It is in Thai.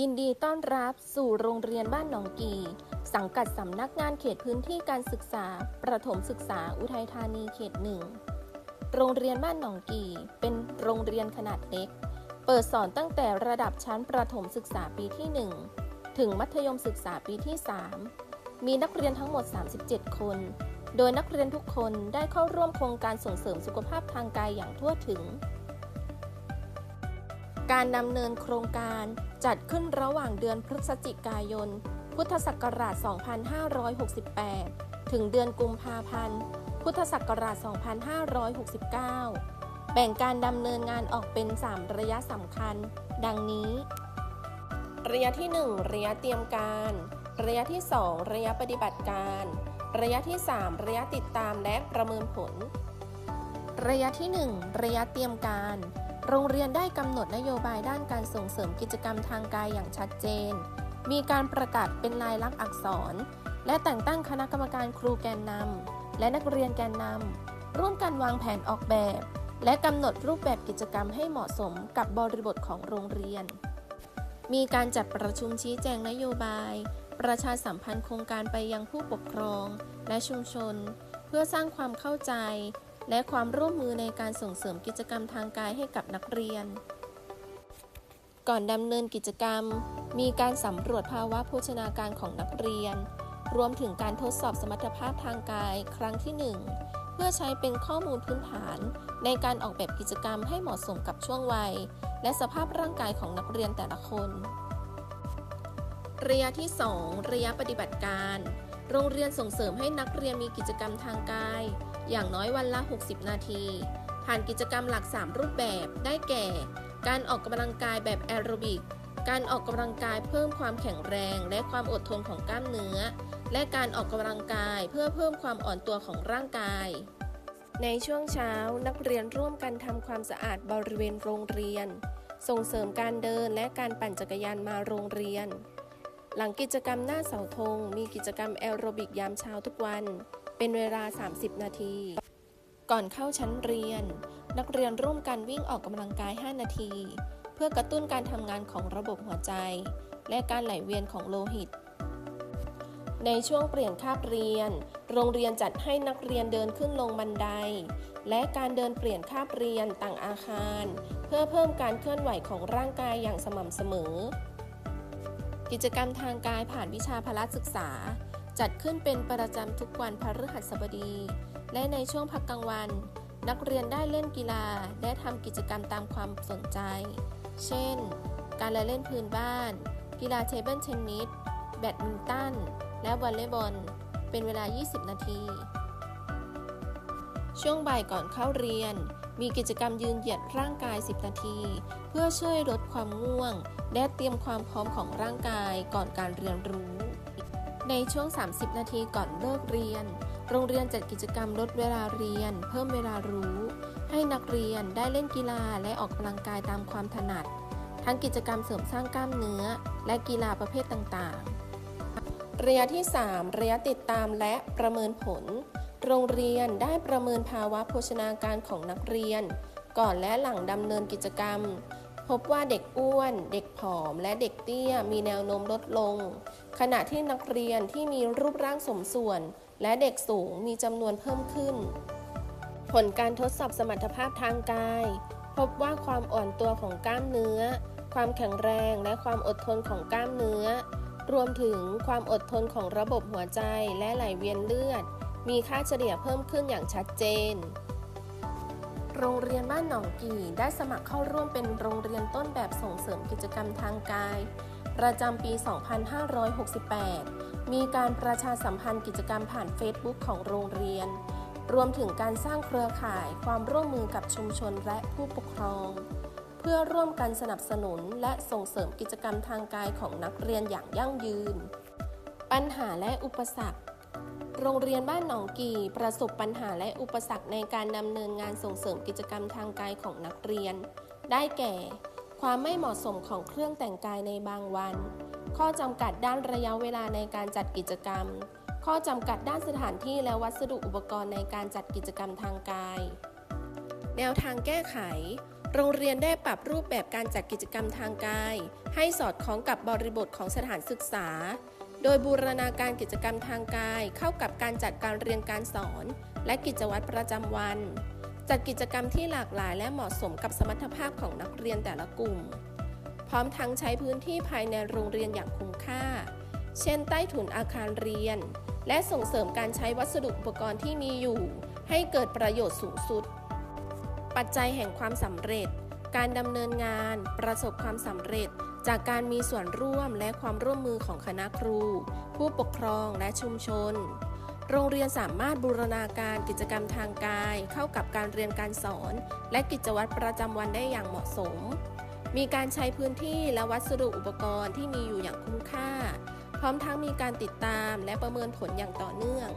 ยินดีต้อนรับสู่โรงเรียนบ้านหนองกี สังกัดสำนักงานเขตพื้นที่การศึกษา ประถมศึกษาอุทัยธานีเขตหนึ่ง โรงเรียนบ้านหนองกี เป็นโรงเรียนขนาดเล็ก เปิดสอนตั้งแต่ระดับชั้นประถมศึกษาปีที่ 1 ถึงมัธยมศึกษาปีที่ 3 มีนักเรียนทั้งหมด 37 คน โดยนักเรียนทุกคนได้เข้าร่วมโครงการส่งเสริมสุขภาพทางกายอย่างทั่วถึง การดำเนินโครงการ จัดขึ้นระหว่างเดือนพฤศจิกายน พุทธศักราช 2568 ถึงเดือนกุมภาพันธ์ พุทธศักราช 2569 แบ่งการดำเนินงานออกเป็น 3 ระยะสำคัญ ดังนี้ ระยะที่ 1 ระยะเตรียมการ ระยะที่ 2 ระยะปฏิบัติการ ระยะที่ 3 ระยะติดตามและประเมินผล ระยะที่ 1 ระยะเตรียมการ โรงเรียนได้กำหนดนโยบายด้านการส่งเสริมกิจกรรมทางกายอย่างชัดเจน มีการประกาศเป็นลายลักษณ์อักษร และแต่งตั้งคณะกรรมการครูแกนนำและนักเรียนแกนนำร่วมกันวางแผนออกแบบ และกำหนดรูปแบบกิจกรรมให้เหมาะสมกับบริบทของโรงเรียน มีการจัดประชุมชี้แจงนโยบาย ประชาสัมพันธ์โครงการไปยังผู้ปกครอง และชุมชน เพื่อสร้างความเข้าใจ และความร่วมมือในการส่งเสริมกิจกรรมทางกายให้กับนักเรียน ก่อนดำเนินกิจกรรม มีการสำรวจภาวะโภชนาการของนักเรียน รวมถึงการทดสอบสมรรถภาพทางกายครั้งที่ 1 เพื่อใช้เป็นข้อมูลพื้นฐาน ในการออกแบบกิจกรรมให้เหมาะสมกับช่วงวัย และสภาพร่างกายของนักเรียนแต่ละคน ระยะที่ 2 ระยะปฏิบัติการ โรงเรียนส่งเสริมให้นักเรียนมีกิจกรรมทางกาย อย่างน้อยวันละ 60 นาที ผ่านกิจกรรมหลัก 3 รูปแบบได้แก่ การออกกำลังกายแบบแอโรบิก การออกกำลังกายเพิ่มความแข็งแรง และความอดทนของกล้ามเนื้อ และการออกกำลังกายเพื่อเพิ่มความอ่อนตัวของร่างกาย ในช่วงเช้านักเรียนร่วมกันทำความสะอาดบริเวณโรงเรียน ส่งเสริมการเดินและการปั่นจักรยานมาโรงเรียน หลังกิจกรรมหน้าเสาธงมีกิจกรรมแอโรบิกยามเช้าทุกวัน เป็นเวลา 30 นาที ก่อนเข้าชั้นเรียน นักเรียนร่วมกันวิ่งออกกำลังกาย 5 นาที เพื่อกระตุ้นการทำงานของระบบหัวใจ และการไหลเวียนของโลหิต ในช่วงเปลี่ยนคาบเรียน โรงเรียนจัดให้นักเรียนเดินขึ้นลงบันได และการเดินเปลี่ยนคาบเรียนต่างอาคาร เพื่อเพิ่มการเคลื่อนไหวของร่างกายอย่างสม่ำเสมอ กิจกรรมทางกายผ่านวิชาพละศึกษา จัดขึ้นเป็นประจำทุกวันพฤหัสบดี และในช่วงพักกลางวัน นักเรียนได้เล่นกีฬา และทำกิจกรรมตามความสนใจ เช่น การละเล่นพื้นบ้าน กีฬาเทเบิลเทนนิส แบดมินตัน และวอลเลย์บอล เป็นเวลา 20 นาที ช่วงบ่ายก่อนเข้าเรียน มีกิจกรรมยืนเหยียดร่างกาย 10 นาที เพื่อช่วยลดความง่วง และเตรียมความพร้อมของร่างกายก่อนการเรียนรู้ ในช่วง 30 นาทีก่อนเลิกเรียน โรงเรียนจัดกิจกรรมลดเวลาเรียน เพิ่มเวลารู้ ให้นักเรียนได้เล่นกีฬาและออกกำลังกายตามความถนัด ทั้งกิจกรรมเสริมสร้างกล้ามเนื้อ และกีฬาประเภทต่างๆ ระยะที่ 3 ระยะติดตามและประเมินผล โรงเรียนได้ประเมินภาวะโภชนาการของนักเรียน ก่อนและหลังดำเนินกิจกรรม พบว่าเด็กอ้วน เด็กผอม และเด็กเตี้ยมีแนวโน้มลดลง ขณะที่นักเรียนที่มีรูปร่างสมส่วน และเด็กสูงมีจำนวนเพิ่มขึ้น ผลการทดสอบสมรรถภาพทางกาย พบว่าความอ่อนตัวของกล้ามเนื้อ ความแข็งแรงและความอดทนของกล้ามเนื้อ รวมถึงความอดทนของระบบหัวใจและไหลเวียนเลือด มีค่าเฉลี่ยเพิ่มขึ้นอย่างชัดเจน โรงเรียนบ้านหนองกี่ได้สมัครเข้าร่วมเป็นโรงเรียนต้นแบบส่งเสริมกิจกรรมทางกาย ประจำปี 2568 มีการประชาสัมพันธ์กิจกรรมผ่าน Facebook ของโรงเรียน รวมถึงการสร้างเครือข่ายความร่วมมือกับชุมชนและผู้ปกครอง เพื่อร่วมกันสนับสนุนและส่งเสริมกิจกรรมทางกายของนักเรียนอย่างยั่งยืน ปัญหาและอุปสรรค โรงเรียนบ้านหนองกี่ประสบปัญหาและอุปสรรคในการดำเนินงานส่งเสริมกิจกรรมทางกายของนักเรียน ได้แก่ ความไม่เหมาะสมของเครื่องแต่งกายในบางวัน ข้อจำกัดด้านระยะเวลาในการจัดกิจกรรม ข้อจำกัดด้านสถานที่และวัสดุอุปกรณ์ในการจัดกิจกรรมทางกาย แนวทางแก้ไข โรงเรียนได้ปรับรูปแบบการจัดกิจกรรมทางกาย ให้สอดคล้องกับบริบทของสถานศึกษา โดยบูรณาการกิจกรรมทางกายเข้ากับการจัดการเรียนการสอน และกิจวัตรประจำวัน จัดกิจกรรมที่หลากหลายและเหมาะสมกับสมรรถภาพของนักเรียนแต่ละกลุ่ม พร้อมทั้งใช้พื้นที่ภายในโรงเรียนอย่างคุ้มค่า เช่น ใต้ถุนอาคารเรียน และส่งเสริมการใช้วัสดุอุปกรณ์ที่มีอยู่ ให้เกิดประโยชน์สูงสุด ปัจจัยแห่งความสำเร็จ การดำเนินงาน ประสบความสำเร็จ จากการมีส่วนร่วมและความร่วมมือของคณะครู ผู้ปกครองและชุมชน โรงเรียนสามารถบูรณาการกิจกรรมทางกาย เข้ากับการเรียนการสอน และกิจวัตรประจำวันได้อย่างเหมาะสม มีการใช้พื้นที่และวัสดุอุปกรณ์ที่มีอยู่อย่างคุ้มค่า พร้อมทั้งมีการติดตามและประเมินผลอย่างต่อเนื่อง